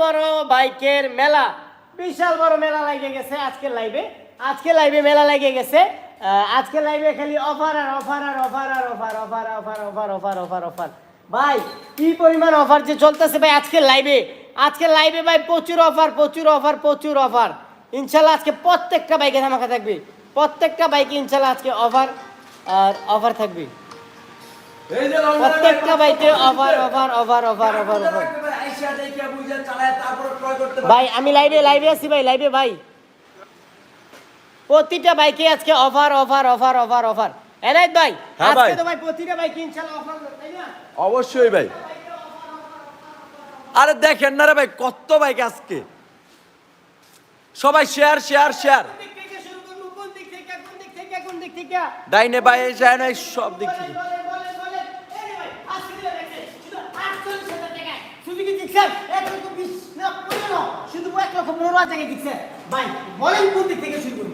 বড় বাইকের মেলা। বিশাল বড় মেলা লাগে গেছে আজকে লাইভে আজকে লাইভে মেলা লাগে গেছে। আজকে লাইভে খালি অফার আর অফার আর অফার আর offer offer offer offer offer offer offer ভাই কি পরিমাণ অফার যে চলতেছে ভাই আজকে লাইভে আজকে লাইভে ভাই প্রচুর অফার প্রচুর অফার প্রচুর অফার ইনশাল্লাহ আজকে প্রত্যেকটা বাইকে ধামাকা থাকবে। প্রত্যেকটা বাইকে ইনশাল্লাহ আজকে অফার আর অফার থাকবে। প্রত্যেকটা বাইকে offer offer offer offer offer offer একেবারে দেখে বুঝে চালায় তারপরে ক্রয় করতে ভাই আমি লাইভে লাইভে আছি ভাই লাইভে ভাই। প্রতিটা বাইকে আজকে offer offer offer offer offer এনাইত ভাই হ্যাঁ আজকে ভাই। তো ভাই প্রতিটা বাইকে ইনশাআল্লাহ অফার তাই না? অবশ্যই ভাই। আরে দেখেন না রে ভাই কত বাইক আজকে। সবাই শেয়ার শেয়ার শেয়ার কোন দিক থেকে শুরু করব কোন দিক থেকে কোন দিক থেকে কোন দিক থেকে? ডাইনে বাই যায় না সব দিক থেকে বলেন, বলেন, বলেন। এই রে ভাই, আজকে দিলে দেখছে, শুধু 48,000 টাকায়। শুধু কি দিচ্ছেন? এক লক্ষ বিশ না পনেরো, শুধু এক লক্ষ পনেরো হাজার টাকায় দিচ্ছেন। ভাই, বলেন কোন দিক থেকে শুরু করব?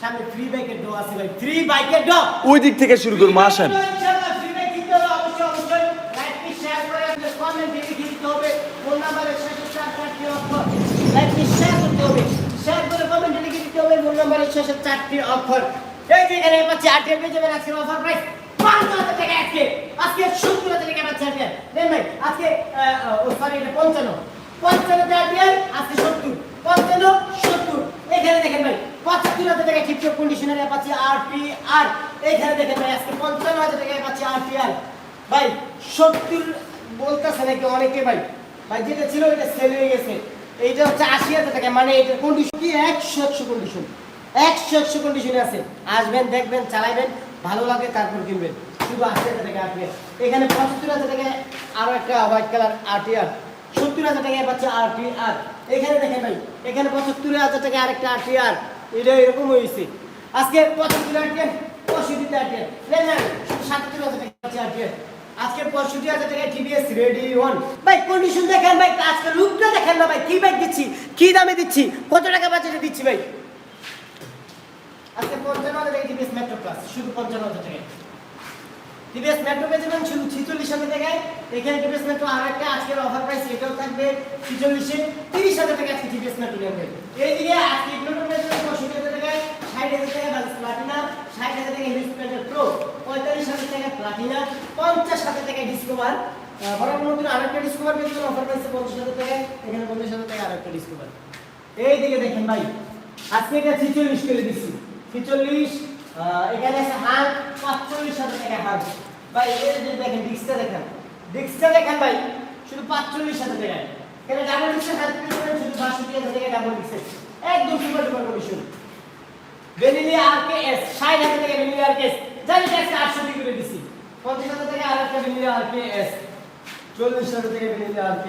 সামনে ফ্রি বাইকের ডো আছে ভাই। ফ্রি বাইকের ডো ওই দিক থেকে শুরু করব আসেন। লিখে লিখে শেষে চারটি অক্ষর এই যে এখানে পাচ্ছি আটটি পেয়ে যাবেন আজকের অফার প্রাইস পাঁচ হাজার টাকা আজকে আজকে সত্তর হাজার টাকা আটটি দেন ভাই, আজকে সরি পঞ্চান্ন। পঞ্চান্ন সত্তর। পঞ্চান্ন, সত্তর। দেখেন ভাই, পঁচাত্তর হাজার টাকা ঠিকঠাক কন্ডিশনারে পাচ্ছি আর পি আর এখানে ভাই, আজকে পঞ্চান্ন হাজার টাকায় পাচ্ছি আর ভাই, সত্তর বলতেছে নাকি অনেকে ভাই? ভাই, যেটা ছিল এটা সেল হয়ে গেছে। এইটা হচ্ছে আশি হাজার টাকা মানে এটা কন্ডিশন কি? একশো একশো কন্ডিশন একশো একশো কন্ডিশনে আছে। আসবেন, দেখবেন চালাবেন ভালো লাগে, তারপর কিনবেন। শুধু আশি হাজার টাকা আসবে এখানে পঁচাত্তর হাজার টাকায় আরও একটা হোয়াইট কালার আর টি আর সত্তর হাজার টাকায় পাচ্ছে আর আর এখানে দেখেন ভাই, এখানে পঁচাত্তর হাজার টাকা আরেকটা আর টি আর এটা এরকম হয়েছে। আজকে পঁচাত্তর আর টি আর পঁয়ষট্টি আর টি আর নেন না শুধু সাতাত্তর হাজার টাকা পাচ্ছে আর আর আজকে পঁয়ষট্টি হাজার টাকায় টিভিএস রেডি ওয়ান ভাই কন্ডিশন দেখেন ভাই, আজকে লুকটা দেখেন না ভাই, কি বাইক দিচ্ছি, কি দামে দিচ্ছি, কত টাকা বাজেটে দিচ্ছি ভাই? হাজার টিভিএস মেট্রো প্লাস শুধু ছিচল্লিশ হাজার টাকায়। এখানে টিভিএস মেট্রো আর একটা, আজকের অফার প্রাইস এটাও থাকবে ছিচল্লিশে। তিরিশ হাজার টাকা আজকে টিভিএস মেট্রো এইদিকে আজকে পঁয়ষট্টি হাজার টাকায় ষাট হাজার টাকা বাজাজ প্লাটিনা ষাট হাজার টাকা প্রো পঁয়তাল্লিশ হাজার টাকা প্লাটিনা পঞ্চাশ হাজার টাকা ডিসকভার বরাবর নতুন আরেকটা ডিসকভার পেয়ে যাবেন অফার প্রাইসে পঞ্চাশ হাজার টাকায়, এখানে পঞ্চাশ হাজার টাকা আরেকটা ডিসকভার এইদিকে দেখেন ভাই, আজকে এটা ছিচল্লিশ করে দিচ্ছি। ছিচল্লিশ হাত পাঁচচল্লিশ হাজার পঞ্চাশ হাজার টাকা আর একটা চল্লিশ হাজার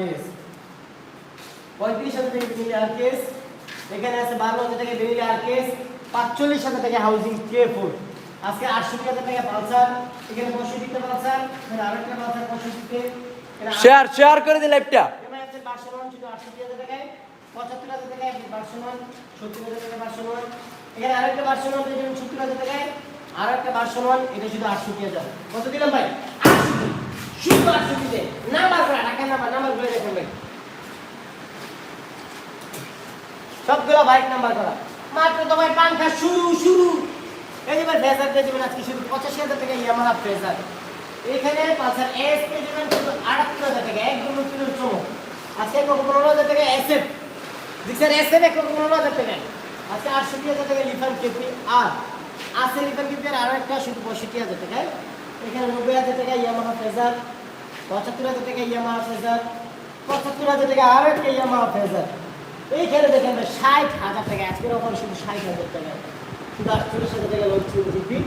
এস পঁয়ত্রিশ হাজার বেনিলি আরকে এস এখানে আছে বারো হাজার টাকা বেনিলি আরকে এস পাঁচচল্লিশ হাজার টাকা হাউজিং কে ফোর আজকে আটষট্টি হাজার টাকা পালসার এখানে পঁয়ষট্টিতে পালসার এখানে আরেকটা পালসার পঁয়ষট্টিতে। শেয়ার শেয়ার করে দিন লাইভটা এমআই আছে বার্সেলোনা শুধু 68,000 টাকায়, 75,000 টাকায় বার্সেলোনা, 70,000 টাকায় এখানে আরেকটা বার্সেলোনা পেয়ে যাবেন 70,000 টাকায়, আর একটা এটা শুধু 68,000 কত দিলাম ভাই? 68 শুধু 68 তে। নাম্বার করা, দেখুন ভাই। সবগুলো বাইক নাম্বার করা। মাত্র তো ভাই পাংখা শুরু শুরু। এই যে ভাই ফ্রেজার পেয়ে যাবেন আজকে শুধু পঁচাশি হাজার টাকা ইয়ামাহা ফ্রেজার এখানে পালসার এস পেয়ে যাবেন শুধু আটাত্তর হাজার টাকা, একদম নতুন চমক। আজকে এক লক্ষ পনেরো হাজার টাকা এসএফ দেখছেন এসএফ এক লক্ষ পনেরো হাজার টাকা। আজকে আটষট্টি হাজার টাকা লিফান কেপি। আর আছে লিফান কেপি আর আরেকটা, শুধু পঁয়ষট্টি হাজার টাকায় এখানে নব্বই হাজার টাকা ইয়ামাহা ফ্রেজার পঁচাত্তর হাজার টাকা ইয়ামাহা ফ্রেজার পঁচাত্তর হাজার টাকা আর একটা ইয়ামাহা ফ্রেজার এইখানে দেখেন ষাট হাজার টাকা, আজকের অফার শুধু ষাট হাজার টাকা। শুধু আটচল্লিশ হাজার টাকা লোক ছিল জিপি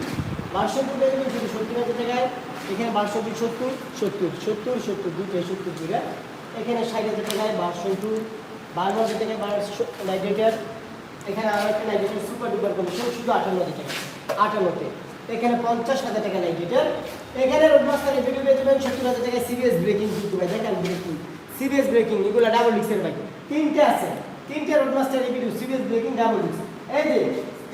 বাষট্টি টাকা শুধু সত্তর হাজার টাকায় এখানে বাষট্টি, সত্তর সত্তর সত্তর সত্তর দুইটাই সত্তর দুইটা এখানে ষাট হাজার টাকায় বাষট্টি, বারো হাজার টাকায় বারোশো নাইট্রেটার এখানে আরও একটা নাইট্রেটার সুপার ডুপার কমিশন শুধু আটান্ন হাজার টাকা, আটান্নতে। এখানে পঞ্চাশ হাজার টাকা নাইট্রেটার এখানে রোডমাস্টারে ভিডিও পেয়ে যাবেন সত্তর হাজার টাকা সিরিয়াস ব্রেকিং কিন্তু দেখেন ব্রেকিং সিরিয়াস ব্রেকিং এগুলো ডাবল ডিক্সের বাইক তিনটে আছে। তিনটে Roadmaster video serious breaking double ডিক্স এই যে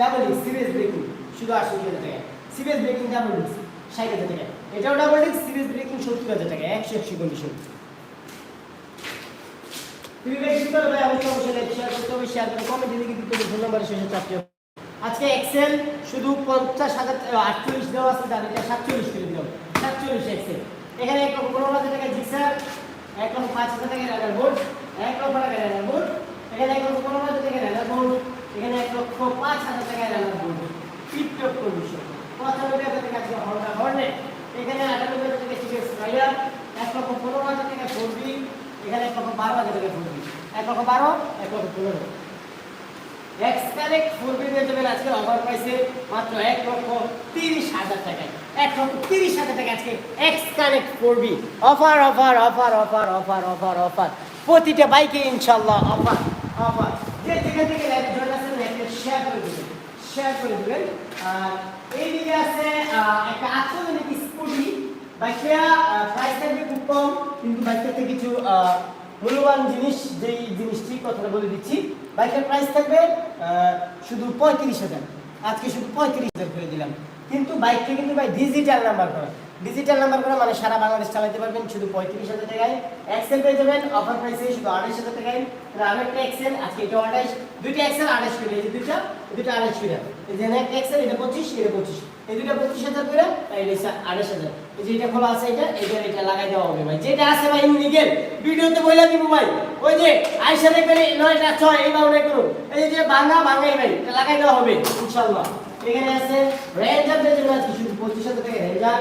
ডাবল ডিক্স সিরিয়াস ব্রেকিং শুধু আশি হাজার টাকা। সিরিয়াস ব্রেকিং ডাবল ডিক্স ষাট হাজার টাকা। এটাও ডাবল ডিক্স সিরিয়াস ব্রেকিং সত্তর হাজার টাকা, একশো একশো কন্ডিশন তুমি শেয়ার করতে হবে শেয়ার করে দিতে হবে শেষে আজকে এক্সেল শুধু পঞ্চাশ হাজার আটচল্লিশ দেওয়া আছে, তার এটা সাতচল্লিশ করে দিলাম। সাতচল্লিশ এক্সেল এখানে এক লক্ষ পনেরো হাজার টাকা জিক্সার, এক লক্ষ পাঁচ হাজার টাকা রানার বোর্ড, এক লক্ষ টাকা এখানে এক লক্ষ পনেরো হাজার টাকা রানার বোর্ড এখানে এক লক্ষ পাঁচ হাজার টাকা রানার বোর্ড টিপটপ কন্ডিশন পঁচানব্বই হাজার টাকা আছে হন্ডা হর্নেট এখানে আটানব্বই হাজার টাকা টিভিএস রাইডার এক লক্ষ পনেরো হাজার টাকা ফোরবি এখানে এক লক্ষ বারো হাজার টাকা ফোরবি এক লক্ষ বারো, এক লক্ষ পনেরো। এক্স কানেক্ট ফোর বি পেয়ে যাবেন আজকে অফার প্রাইসে মাত্র এক লক্ষ তিরিশ হাজার টাকায়। এক লক্ষ তিরিশ হাজার টাকা আজকে X connect four B offer offer offer offer offer offer offer প্রতিটা বাইকে ইনশাল্লাহ অফার অফার থেকে শেয়ার করে শেয়ার করে একটা আত্মজনিক স্কুটি। থাকবে কম, কিন্তু বাইকটাতে কিছু জিনিস, যেই জিনিসটি বলে দিচ্ছি, বাইকের থাকবে শুধু পঁয়ত্রিশ হাজার। আজকে শুধু পঁয়ত্রিশ হাজার করে দিলাম। কিন্তু বাইকটা কিন্তু ভাই ডিজিটাল নাম্বার করা ডিজিটাল নাম্বার করা মানে সারা বাংলাদেশ চালাতে পারবেন শুধু পঁয়ত্রিশ হাজার টাকায়। এক্সেল পেয়ে যাবেন অফার প্রাইসে শুধু আড়াইশ হাজার টাকায়। তাহলে আরেকটা এক্সেল আজকে এটা আড়াইশ, দুইটা এক্সেল আড়াইশ করে, এই যে দুইটা দুইটা আড়াইশ করে। এই যে একটা এক্সেল এটা পঁচিশ এটা পঁচিশ। এই দুইটা পঁচিশ হাজার করে আর এটা আড়াইশ হাজার। এই যে এটা খোলা আছে এটা এটা এটা লাগাই দেওয়া হবে ভাই। যেটা আছে ভাই ইউনিকের ভিডিওতে বলে দিব ভাই। ওই যে আইসা দেখবেন নয়টা ছয়, এই বাউনে করুন। এই যে ভাঙা, ভাঙাই ভাই, এটা লাগাই দেওয়া হবে, ইনশাআল্লাহ। এখানে আছে রেঞ্জার পেয়ে যাবেন আজকে শুধু পঁচিশ হাজার টাকা রেঞ্জার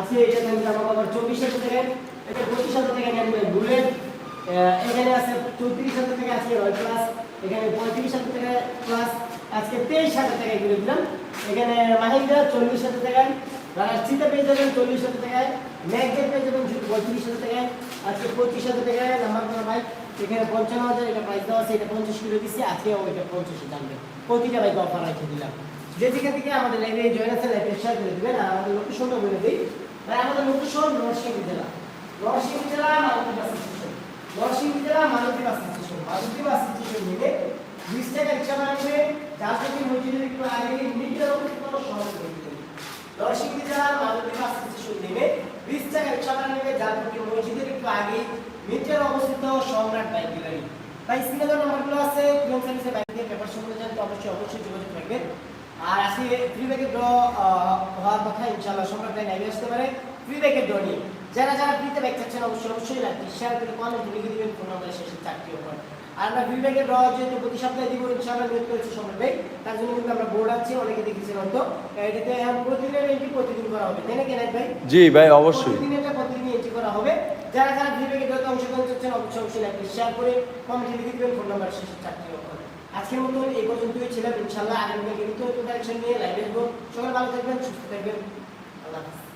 আছে, এটা দাম জামা আবার চব্বিশ হাজার টাকা এটা পঁচিশ হাজার টাকা নেন বুলেট এখানে আছে চৌত্রিশ হাজার টাকা আছে রয় প্লাস এখানে পঁয়ত্রিশ হাজার টাকা প্লাস আজকে তেইশ হাজার টাকা করে দিলাম। এখানে মাহিন্দ্রা চল্লিশ হাজার টাকায় রাষ্ট্রীতে পেয়ে যাবেন চল্লিশ হাজার টাকায় ম্যাকদের পেয়ে যাবেন পঁয়ত্রিশ হাজার টাকায় আজকে পঁচিশ হাজার টাকায় নাম্বার করা বাইক এখানে পঞ্চান্ন হাজার, এটা প্রাইস দেওয়া আছে, এটা পঞ্চাশ কিলো দিচ্ছি আজকেও এটা পঞ্চাশে দামবে প্রতিটা বাইক অফার রেখে দিলাম। যে যেখান থেকে আমাদের লাইভে জয়েন আছে লাইভে শেয়ার করে দেবেন, আর আমাদের লোকেশনটা বলে দিই। ভাই আমাদের লোকেশন নরসিংদী জেলা নরসিংদী জেলা মালতী বাস স্টেশন। জেলা Malati bus station. Malati bus station থেকে বিশ টাকা রিক্সা নেবে যার থেকে মসজিদের একটু আগে মিটার করে দিবেন নরসিংদী জেলার মালতী বাস স্টেশন থেকে বিশ টাকা নেবে থেকে মসজিদের একটু আগে মিটার অবস্থিত সম্রাট বাইক গ্যালারি। ভাই স্ক্রিনে যে আছে ক্লিয়ার সার্ভিসে বাইক জানতে অবশ্যই অবশ্যই যোগাযোগ রাখবেন। আর আজকে ফ্রি ব্যাগের ড্র হওয়ার কথা ইনশাআল্লাহ সম্রাট ভাই লাইভে আসতে পারে। ফ্রি ব্যাগের ড্র নিয়ে যারা যারা ফ্রিতে ব্যাগ চাচ্ছেন অবশ্যই অবশ্যই লাগবে শেয়ার করে কমেন্ট লিখে দিবেন ফোন নাম্বার শেষে চারটি অফার আর আমরা ফ্রি ব্যাগের ড্র যেহেতু প্রতি সপ্তাহে দিব ইনশাআল্লাহ নিয়োগ করেছি সম্রাট ভাই তার জন্য কিন্তু আমরা বোর্ড আছি অনেকে দেখেছেন হয়তো। এটাতে প্রতিদিনের এন্ট্রি প্রতিদিন করা হবে। তাই না কেনাই ভাই? জি ভাই অবশ্যই। প্রতিদিন এটা প্রতিদিন এন্ট্রি করা হবে। যারা যারা ভিডিওকে যত অংশগ্রহণ করছেন অবশ্যই অবশ্যই লাইক শেয়ার করে কমেন্টে লিখে দিবেন ফোন নাম্বার শেষে চারটি অফার আজকের মতো এই পর্যন্তই ছিলাম ইনশাআল্লাহ আগামীকাল কিন্তু কালেকশন নিয়ে লাইভে আসব সবাই ভালো থাকবেন, সুস্থ থাকবেন। আল্লাহ হাফিজ।